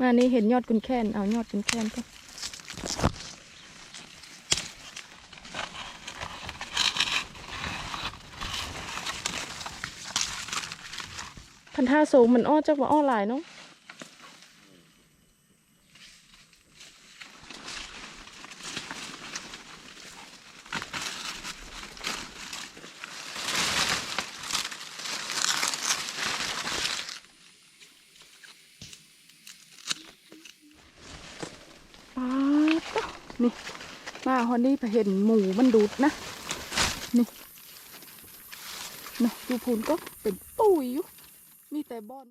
มานี่เห็นยอดกุนแค้น เอายอดกุนแค้นก็พันท่าสูงมันอ้อจักว่าอ้อหลายเนาะป๊าดเนาะนี่ มา ฮอนนี่เห็นหมูมันดูดนะ นี่นะดูพูนก็เป็นปุ๋ยอยู่มีแต่บอน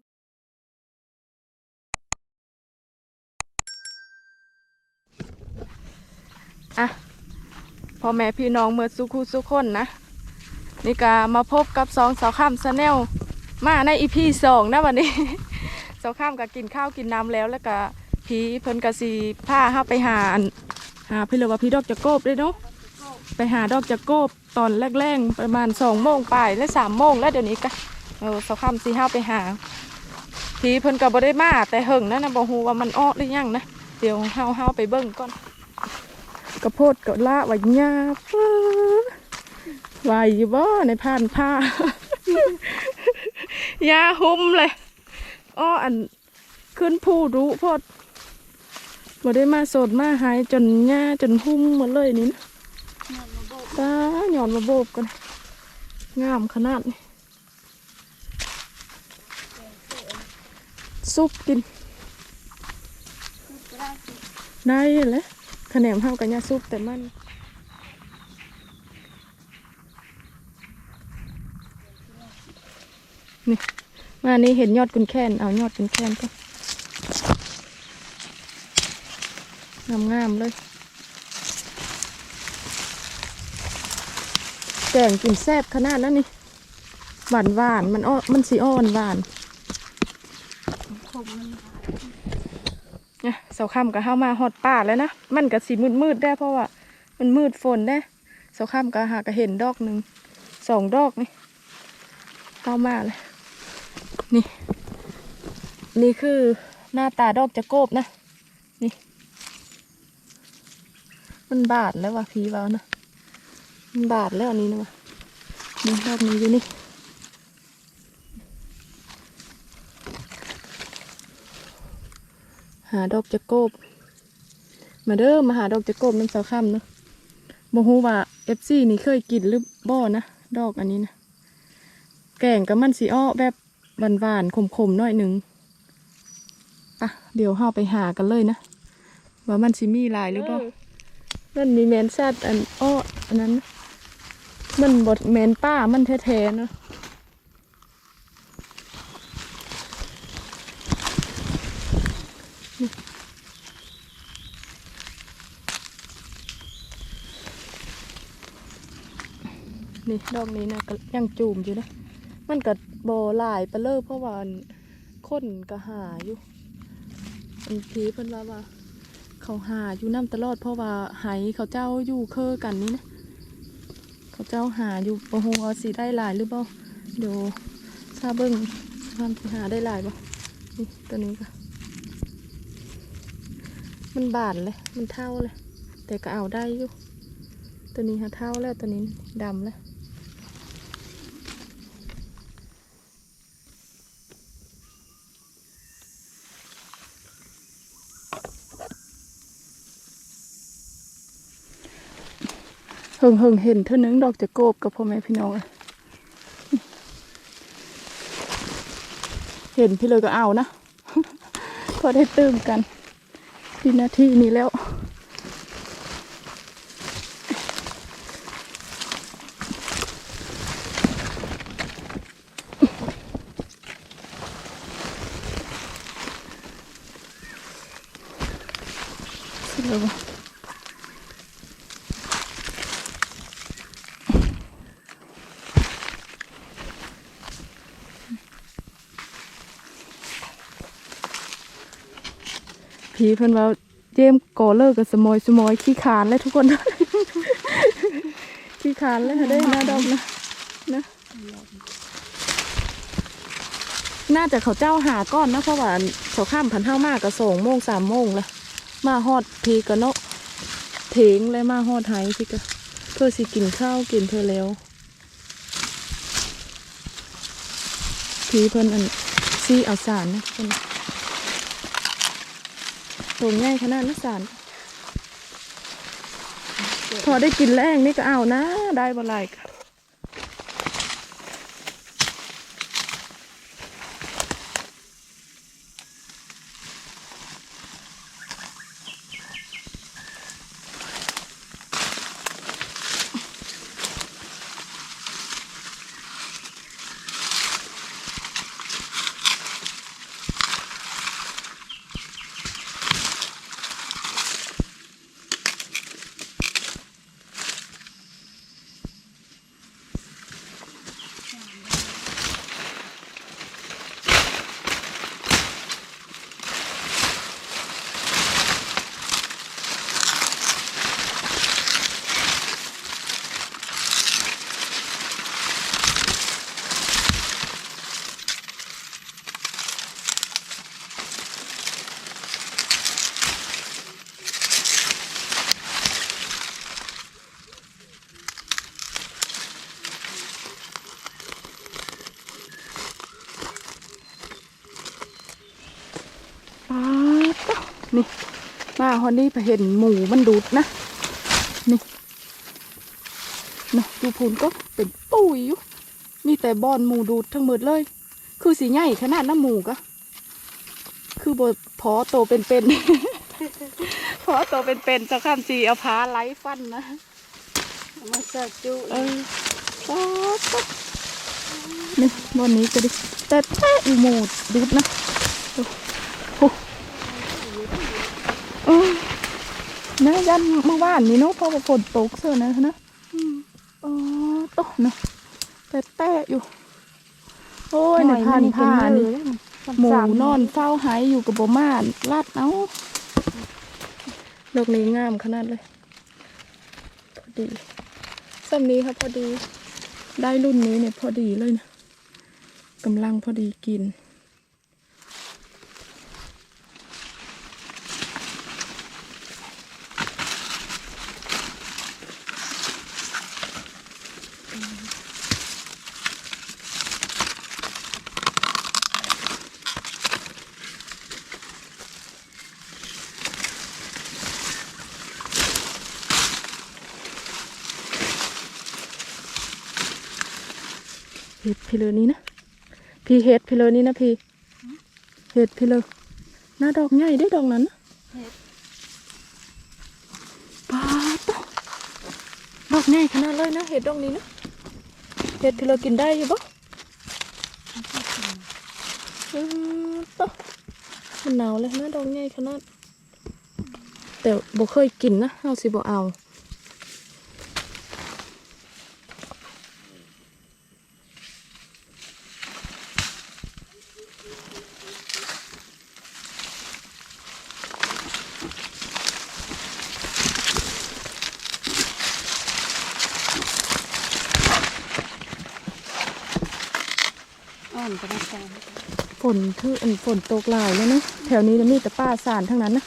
อะพ่อแม่พี่น้องเมื่อสุขุสุคนนะ นี่ก็มาพบกับสองสาวข้ามชาแนลมาในอีพีสองนะวันนี้สาวข้ามก็กินข้าวกินน้ำแล้วแล้วก็พีเพิ่นก็สีผ้าห้าไปหาน หาพี่เรียกว่าพี่ดอกจะโกบเลยเนาะไปหาดอกจะโกบตอนแรกๆประมาณสองโมงไปและสามโมงแล้วเดี๋ยวนี้ก็เออสาวข้ามสีห้าไปหาพีเพิ่นก็บ่ได้มาแต่เหิงนะนะบ่ฮู้ว่ามันอ้อหรือยังนะเดี๋ยวเฮาเฮาไปเบิ่งก่อนกระโพดกระละไว้หญ้าฟ้าไหวอยู่บ่ในผ่านผ้าหญ้าหุ้มเลยอ้ออันขึ้นผู้รู้โพด บ่ได้มาโสดมาหายจนหญ้าจนหุ้มหมดเลยนี่นะตาหย่อนมาโบบกัน งามขนาดนี้ซุปกิน ได้เลยคะแนนเท่ากันยาซุปแต่มันนี่มานี่เห็นยอดกุนแคนเอายอดกุนแคนก็ งามงามๆเลย แกงกินแซ่บขนาดนั้นนี่ หวานหวานมันอ้อมันสีอ้อนหวานเนี่ยเสาค่ำก็เข้ามาฮอดป่าแล้วนะ มันก็สีมืดมืดๆได้เพราะว่า มันมืดฝนได้เสาค่ำก็หาก็เห็นดอกหนึ่งสองดอกนี่เข้ามาเลยนี่ นี่คือหน้าตาดอกจะโกบนะ นี่ มันบาดแล้วว่ะพีวานะมันบาดแล้วอันนี้นะวะนี่ดอกนี้อยู่นี่หาดอกจะโกบ มาเด้อมาหาดอกจะโกบน้ำเสาค่ำเนาะโมฮูว่าเอฟซีนี่เคยกินหรือบ่นะดอกอันนี้นะแกงกับมันสีอ้อแบบหวานๆขมๆหน่อยหนึ่งอะเดี๋ยวเฮาไปหากันเลยนะว่ามันสิมีลายหรือเปล่า นั่นมีแมนซัดอันอ้ออันนั้น มันบดแมนป้ามันแท้ๆเนาะนี่ดอกนี้นะก็ยังจูมอยู่นะ มันก็บหลายไปเลยเพราะว่าอันคนก็หาอยู่อันพีเพิ่นว่าว่า เขาหาอยู่น้ำตลอด เพราะว่าไหเขาเจ้าอยู่เคอกันนี่นะเขาเจ้าหาอยู่บ่ฮู้ว่าสิได้หลายหรือบ่าเดี๋ยวทราเบิ่งทำหาได้หลายบ่นี่ตัวนี้ก็มันบานเลยมันเท่าเลย แต่ก็เอาได้อยู่ ตัวนี้หาเท่าแล้วตัวนี้ดำแล้ว เฮิ งเฮิงเห็นเท่านึงดอกจะโกบกับพ่อแม่พี่น้องเห็นพี่เลยก็เอานะพอได้ตื่มกันที่นาทีนี้แล้วีเพิ่อนว่าเจมก่อเลิกกับสมอยสมอยขี้ขานแล้วทุกคน ขี้ขานแล้วได้หน้าดอกนะนะน่าจะเขาเจ้าหาก้อนนะเพราะว่าเขาข้ามพันเท่ามากก็สองโมงสามโมงละมาฮอดพีก็เนาะเถงเลยมาฮอดไฮพี่ก็เพื่อสิกินข้าวกินเพื่อแล้วพีเพิ่นอันซีเอาสารนะเพิ่น ตรงง่ายขนาดนั้นสารพอได้กินแรงนี่ก็เอานะ ได้บ่ไรก็ป๊ ฮอนนี่ไปเห็นหมูมันดูดนะ นี่นะดูพูนก็เป็นปุยอยู่ มีแต่บอนหมูดูดทั้งหมดเลย คือสีใหญ่ขนาดน้ำหมูก็ คือบพอโตเป็นๆ พอโตเป็นๆเจ้าข้ามสีเอาพาไล่ฟันนะ มาสักจุเออป๊าดป๊าดนี่บอนนี้ก็ดิแต่แท้อีหมูดูดนะเออ นะยันเมื่อวานนี้เนาะพอฝนตกเสือนะนะอ๋อตกเนาะแต่แตะอยู่ โอ้ยในผ่านผ่านนี่หมูนอนเฝ้าหายอยู่กับบม่านลาดเอาดอกนี้งามขนาดเลย พอดีซ้ำนี้ครับพอดี ได้รุ่นนี้เนี่ยพอดีเลยนะกำลังพอดีกิน พิเลอนี้นะ พี่เห็ดพิเลอนี้นะพี่ เห็ดพิเลอหน้าดอกใหญ่ได้ดอกนั้นนะป้าตดอกใหญ่ขนาดเลยนะเห็ดดอกนี้นะ เห็ดพิเลกินได้อยู่ปะอืมตมันหนาวเลยนะดอกใหญ่ขนาดแต่บ่เคยกินนะเอาสิบ่เอา อ่อนกระจาย ฝ นคืออันฝนตกหลายเลยนะแถวนี้นะมีแต่ป้าสานทั้งนั้นนะ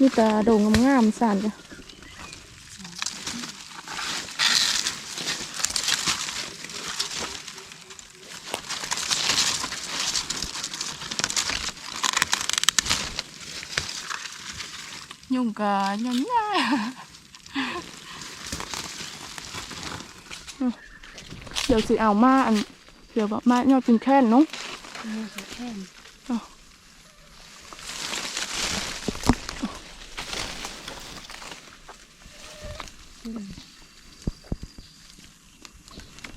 มีแต่โด่งงามๆสานจ้ะยุ่งกะยุ่งยากเดี๋ยวสิเอามาอันเดี๋ยวแบบมายอดเป็นแค่นเนาะ มือสุดแค่น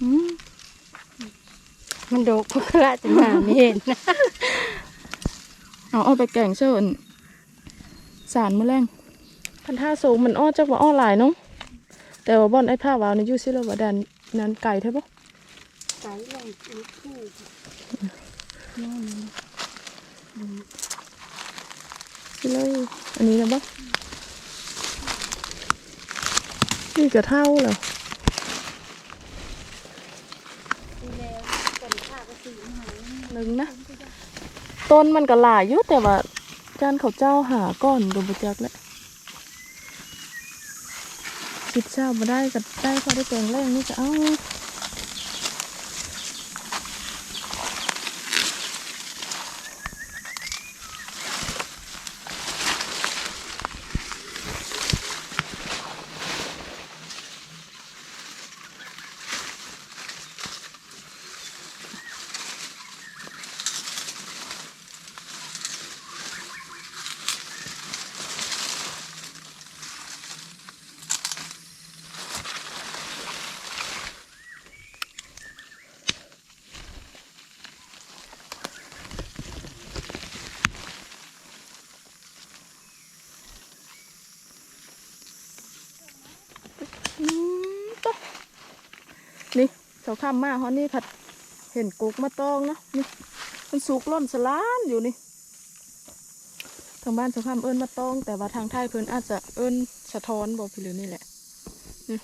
อืมมันโดกพวกละจะมาไม่เห็นเอาเอาไปแกงเชิญสารมือแรงพันท่าสูงมันอ้อจักว่าอ้อหลายเนาะแต่ว่าบอนไอ้ผ้าวาวในอยูซิเลว่าดันนั้นไก่ใช่ปะไก่ลง ลูกคู่ซิเลยอันนี้นะปะนี่กระเท่าเหรอหนึ่งนะ ต้นมันก็หลายอยู่แต่ว่าจานเขาเจ้าหาก้อนดูบ่จักแล้วคิดเช้าบ่ได้ก็ได้พอได้แกงแรงนี่ก็เอา นี่เสาข้ามมาฮอนี่ผัดเห็นกุกมาตองเนาะนี่มันสุกล่นสลานอยู่นี่ทางบ้านเสาข้ามเอิ้นมาตอง แต่ว่าทางไทยเพิ่นอาจจะเอิ้นสะท้อนบอกพี่หรือนี่แหละนี่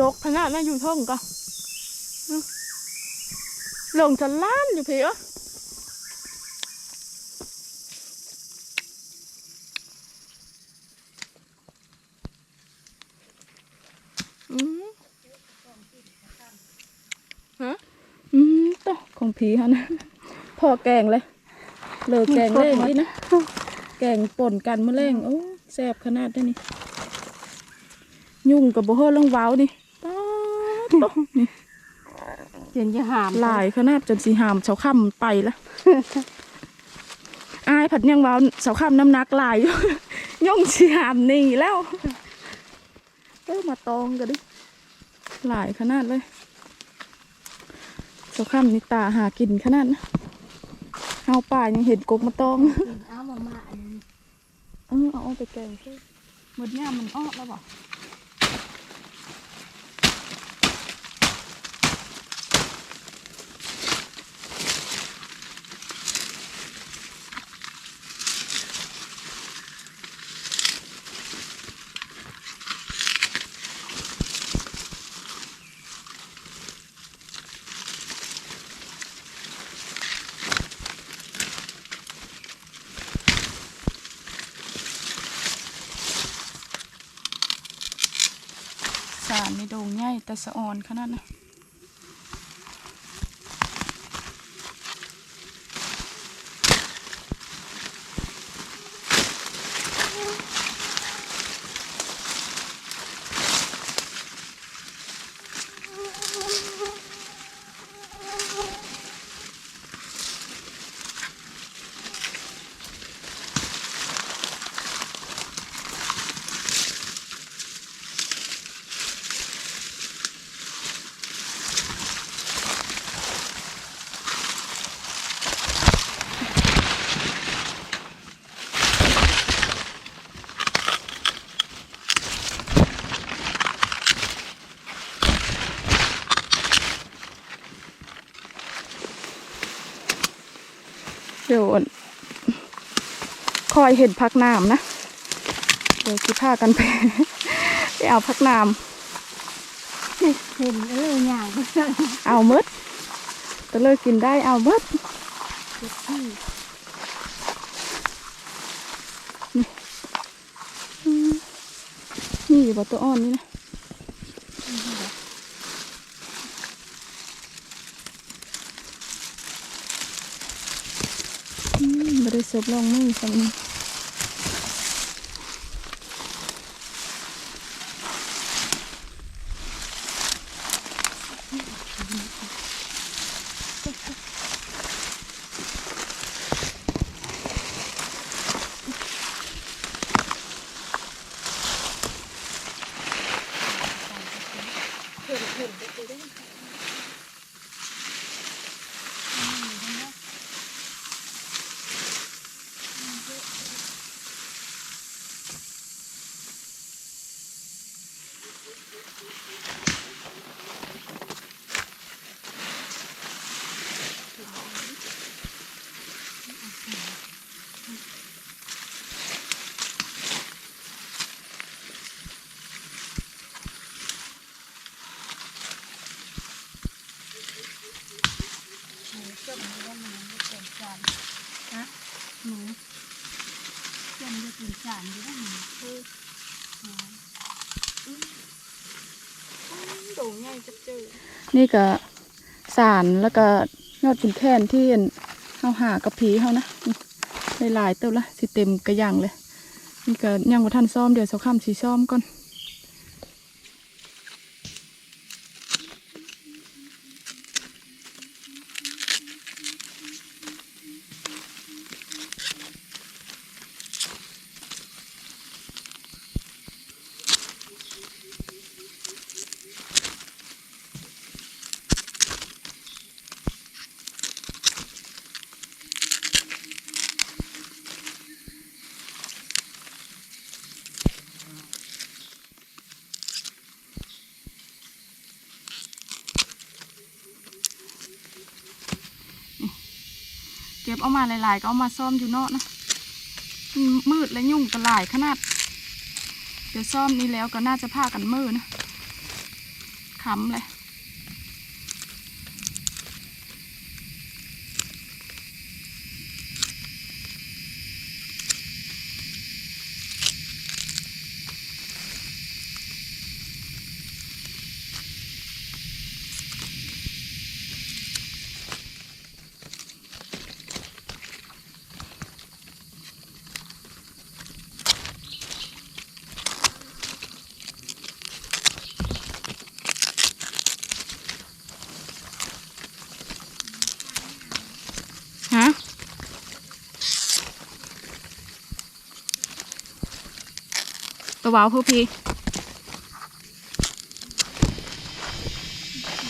ดกขนาดนั้นอยู่เท่งก็ลงจะล้านอยู่เพี่เอ้อ อืมฮะอืมต่อของ ผีฮะนะพอแกงเลยเลอแกงเล่งนี่นะแกงป่นกันมะเร็งโอ้แซ่บขนาดนี้นี่ยุ่งกับบ่เฮอเรื่องว้าวนี่ป๊าดตกนี่เสียนจะหามหลายขนาดจนสีหามเสาค่ำไปละอายผัดยังว้าวเสาค่ำน้ำหนักหลายอยู่ย่องสีหามหนี่แล้วเออมาตองกันดิหลายขนาดเลย เสาค่ำนี่ตาหากินขนาดนะเอาป่ายังเห็นกกมาตองเอามามาอันนี้เออเอาไปแกงซิหมดเนี่ยมันออกแล้วบ่สาร ในโดงใหญ่แต่สะอ่อนขนาดนะ ดี๋ยวอั่นคอยเห็นพักน้ำนะ เดี๋ยวคิดผ้ากันไปไปเอาพักน้เห็นเอออย่างำเอาเมดก็เลยกินได้เอาเมดที่นี่อยู่บนตัวอ่อนนี่นะอื มไม่ไม่มีสำนึก จมอยู่ด้านหลังไม่เป็นจานฮะหนูจมูกเป็นจานอยู่ด้านหลังคือโด่งง่ายจะเจอนี่ก็สารแล้วก็ยอดขุนแค้นที่เฮาหากับผีเฮานะนี่หลายๆเติบละสิเต็มกระยังเลยนี่ก็ยังบ่ทันซ่อมเดี๋ยวสักคำสีซ่อมก่อน เก็บเอามาหลายๆ ก็เอามาซ่อมอยู่เนาะนะมืดและยุ่งกันหลายขนาด เดี๋ยวซ่อมนี้แล้วก็น่าจะพากันมืดนะขำเลย ฮะ ตัววาวผู้พี่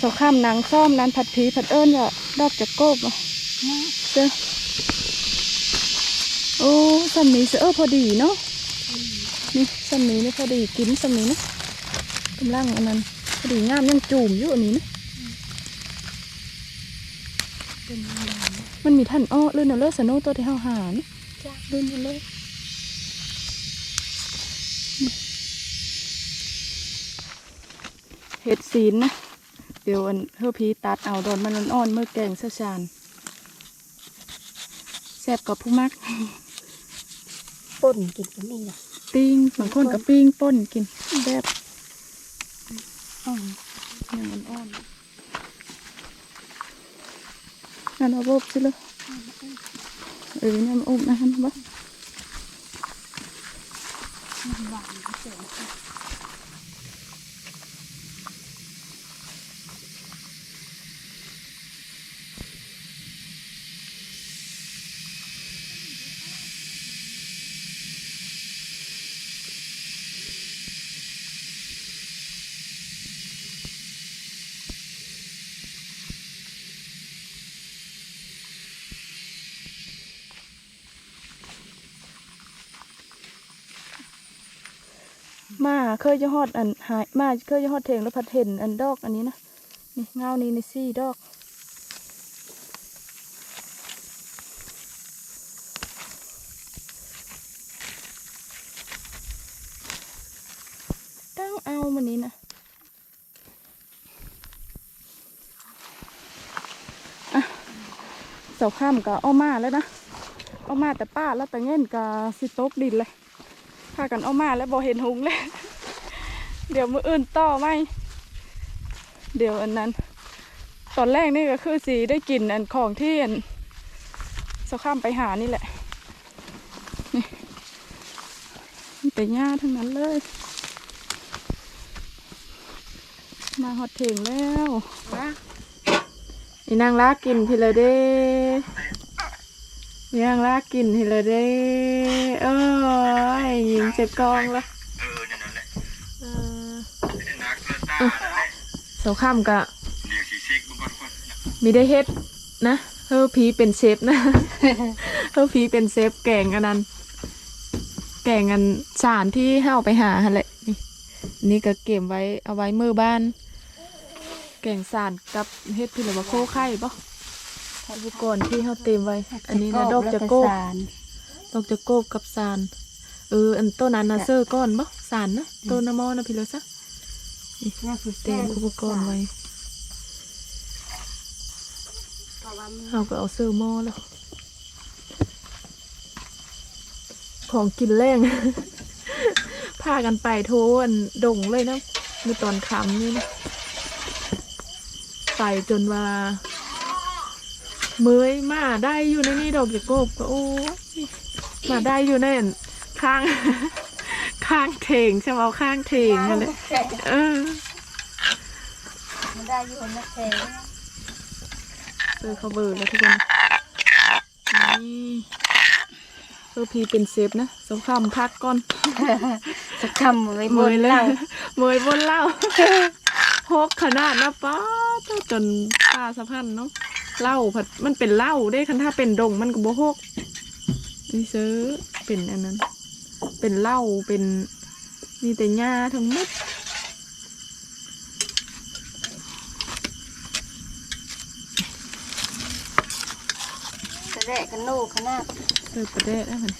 สงข้ามนางซ่อมนั้นผัดผีผัดเอิญว่าดอกจะโกบอะเจ้าโอ้สัมนี้เสือเออพอดีเนาะนี่สัมนี้นี่พอดีกินสัมนี้นะกำลังอันนั้นพอดีงามยังจูมอยู่อันนี้นะเป็นยังไงมันมีท่านอ้อเลื่อนเอาเลิศสนุตัวที่เฮาหานะจ้าเลื่อนเอาเลิศ เห็ดศีลนะ เดี๋ยวอันเฮอพีตัดเอาโดนมันอ่อนๆเมื่อแกงเสะชานแซ่บกับผู้มักป่นกินกันนี่นะปิ้งบางคนกับปิ้งป่นกินแบบอ๋ออย่างมันอ่อนนั่นเอาบบสิเลยเออนี่มันอบนะฮะบ่มันหวา มาเคยจะฮอดอันหายมาเคยจะฮอดเถงแล้วพัดเห็นอันดอกอันนี้นะนี่เงานี้ในซี่ดอกตั้งเอามันนี้นะอะเสาข้ามก็เอามาแล้วนะเอามาแต่ป้าแล้วแต่เงี้ยก็สิตกดินเลย พากันเอามาแล้วบอเห็นหุงเลย เดี๋ยวมืออื่นต่อไหม เดี๋ยวอันนั้น ตอนแรกนี่ก็คือสีได้กลิ่นอันของที่อันสข้ามไปหานี่แหละ นี่มีแต่หญ้าทั้งนั้นเลย มาหอดถึงแล้วว้าอีนางลากินทีเละเด้ อีนางลากินทีละเด้เอ้ยยิงเจ็บกองละเออนั่นแหละเออนักตาเสาข้ามกะมีได้เฮ็ดนะเฮอผีเป็นเชฟนะเฮอผีเป็นเชฟแกงอันนั้นแกงอันสารที่ให้เอาไปหาหั่นแหละนี่นี่ก็เก็บไว้เอาไว้มือบ้าน แกงสารกับเฮ็ดพี่หรือว่าโคไข่ปะ อุปกรณ์ที่เขาเตรียมไว้ อันนี้นะดอกจะโก้สารดอกจะโกบกับสารเอออันต้นนั้นนะเซอร์ก้อนปะสารนะต้นน้ำมอนะพี่เลยซะนี่คือเตรียมอุปกรณ์ไว้กราะว่ามันเราก็เอาเสื้อหม้อแล้วของกินแรงพากันไปโทนดงเลยนะเมื่อตอนค่ำนี่นะไปจนว่า เมยมาได้อยู่ในนี่ดอกจะโกบก็โอ้ยมาได้อยู่ในอันข้าง ข้างเถงใช่ไหมเอาข้างเถงนั่นแหละแข็งเออมันได้อยู่นะแข็งเจอเขาเบิร์แล้วทุกคนนี่เออพีเป็นเซฟนะสงครามพักก่อนสักคำเลยเมบนยเลยเล่าเมยบนเล่าฮกขนาดนะป้าดจนป้าสะพันเนาะ เหล้าผัดมันเป็นเหล้าได้คันถ้าเป็นดงมันก็บ่ฮกนี่ซื้อเป็นอันนั้น เป็นเหล้าเป็นมีแต่หญ้าทั้งหมดกระแดะกันโน่ขนาดเออประเดะได้มัน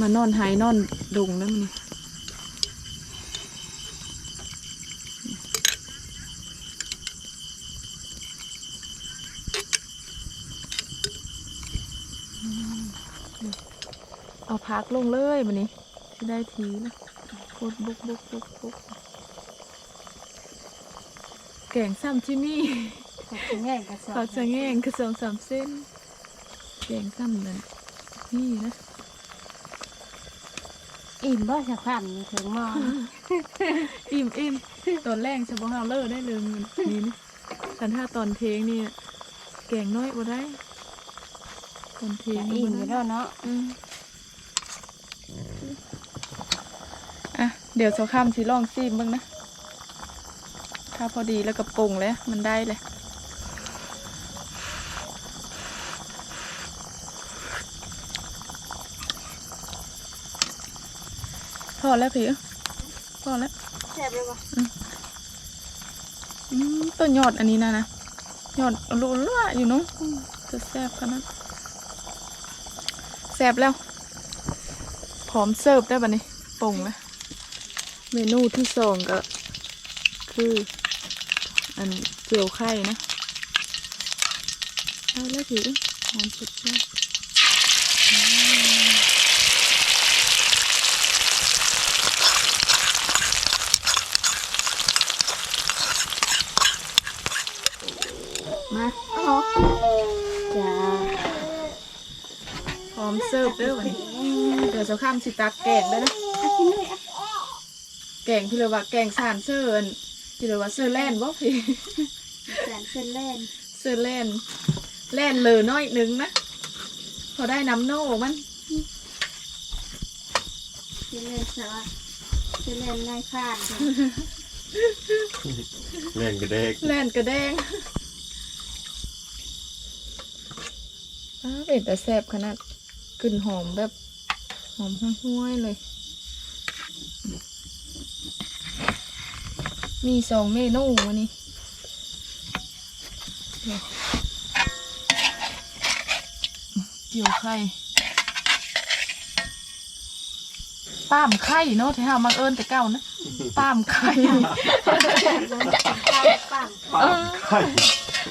มานอนหายนอนดงแล้วมัน พักลงเลยมันนี้ที่ได้ทีนะบุกบุกบุกบุกบุกแกงซ้ำที่มี่เขาจะแง่งกระสอบเขาจะแง่งคือสองสามเส้น แกงซ้ำนั่นนี่นะอิ่มบ่สักคำนี่ถึงหมอนอิ่มอิ่มตอนแรกเฉพาะเฮาเลอร์ได้เลยมันนี่นะแต่ถ้าตอนเทงนี่น่ะแกงน้อยบ่ได้ตอนเทงนี่อิ่มบ่อยู่ได้แล้วเนาะ อืมอะ เดี๋ยวเช้าค่ำสิลองซีมบ้างนะ ถ้าพอดีแล้วก็ปรุงเลยมันได้เลยพอแล้วพี่พอแล้วแซ่บเลยว่ะอืมตัวยอดอันนี้นะนะยอดรูล่าอยู่เนาะอืมจะแซ่บขนาดแซ่บแล้ว พร้อมเสิร์ฟได้ปะนี่ปรุงแล้ว เมนูที่สองก็ คือ อันเจียวไข่นะเอาแล้วถือหอมสุดยอดมาจ้าพร้อมเสิร์ฟเด้อวันนี้เดี๋ยวจะข้ามสิตักแกงได้นะกินเลยอะ กงพี่เลยว่าแกงสานเสื้ออันพี่เลยว่าเสื้อแล่นบ่พี่แสนเส้นเล่นเสื้อแล่นแล่นเลยน้อยหนึงนะพอได้น้ำโน่มันเส้นเล่นสะเส้นเล่นนายพรานจ้ะเล่นกระเด็กแล่นกระแดงอ้าวเป็นแต่แซ่บขนาดกลิ่นหอมแบบหอมห้วยๆเลย มีสองเมนูวันนี้เกี่ยวไข่ป้ามไข่เนาะที่ห้ามังเอิญแต่เก้านะป้ามไข่ปังเออ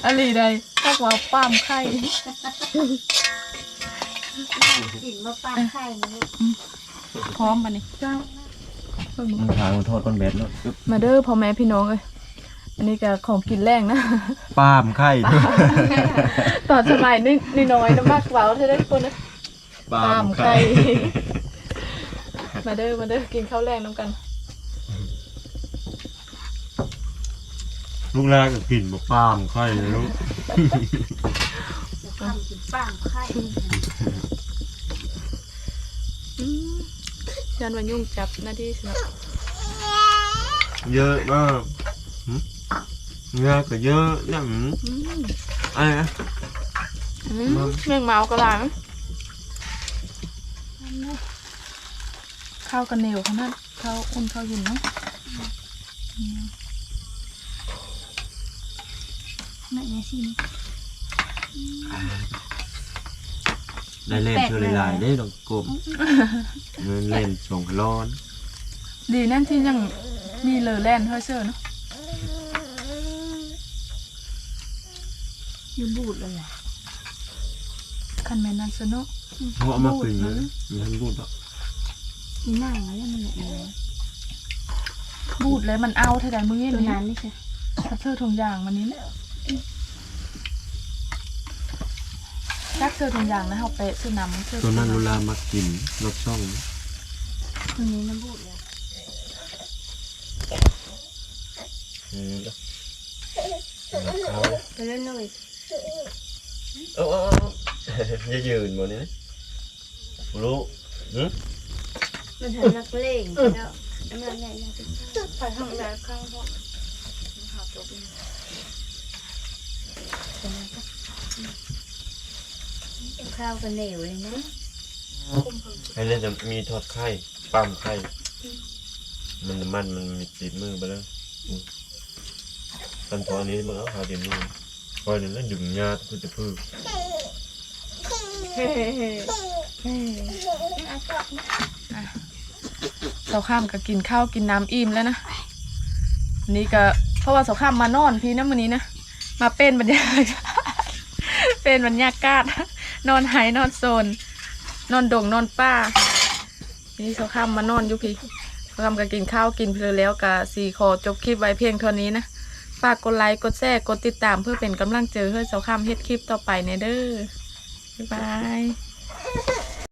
อะไรใดพวกว่าป้ามไข่กินมาปังไข่นี่พร้อมปะนี่ เจ้ามันทางมันโทษก้อนเบ็ดแล้วมาเด้อพ่อแม่พี่น้องเอ้ยอันนี้ก็ของกินแรงนะป้ามไข่ตอนสมัยนี่นี่น้อยน้ำมากเบาเธอได้คนนะป้ามไข่มาเด้อมาเด้อกินข้าวแรงน้ำกัน ลูกแรกก็กินบ่ป้ามไข่เลยลูกจะทำกินปังไข่ อืม ยันวันยุ่งจับหน้าที่สินะเยอะมากหึเนื้อก็เยอะเนี่ยหืมอืมอะไรนะอืมเมืองเมากระหลังข้าวกันเหนียวขนาดข้าวอุ่นข้าวเย็นเนาะแม่เนี่ยสิ ได้เล่นเธอหลายๆได้ดอกกบเงินเล่นส่งร้อน ดีนั่นที่ยังมีเลอแลนด์เฮ้ยเซอร์เนาะอยู่บูดเลยอะคันแมนนันซะเนาะหัวมาเป็นเลยมีทั้งรูดอะมีนั่งอะไรมันเนี่ยเออบูดเลยมันเอาเท่าใดมึงเห็นตัวนี่นั้นนี่ใช่ถ้าเสื้อถุงยางมันนี้นะ จักเสื้อถุงยางนะเขาเปะเสื้อน้ำเสื้อตัวนั้นเวลามากินรสช่องตัวนี้น้ำบูดเลยอืมเขาไปเล่นหน่อยเอออย่ายืนบนนี้นะรู้หืมมันหันนักเลงแล้วมันใหญ่ๆเป็นไปทางไหนข้างห้อง ข้าวกันเหลวเลยนะให้เล่นจะมีทอดไข่ปั้มไข่มันน้ำมันมันมีติดมือไปแล้วอืมตอนตอนนี้มันเอาหาเดี๋ยวนี้คอยนั่นแล้วดึงยาคือจะพึ่งเสาข้ามก็กินข้าวกินน้ำอิ่มแล้วนะอันนี่ก็เพราะว่าเสาข้ามมานอนพี่นะมื้อนี้นะมาเป็นบรรยากาศเป็นบรรยากาศ นอนหายนอนโซน นอนดงนอนป้านี่เสาข้ามมานอนอยู่พี่เขาข้ามก็กินข้าวกินเพลินแล้วก็สี่ขอจบคลิปไว้เพียงเท่านี้นะฝากกดไลค์กดแชร์กดติดตามเพื่อเป็นกำลังใจเพื่อเสาข้ามเฮ็ดคลิปต่อไปในเด้อบ๊ายบาย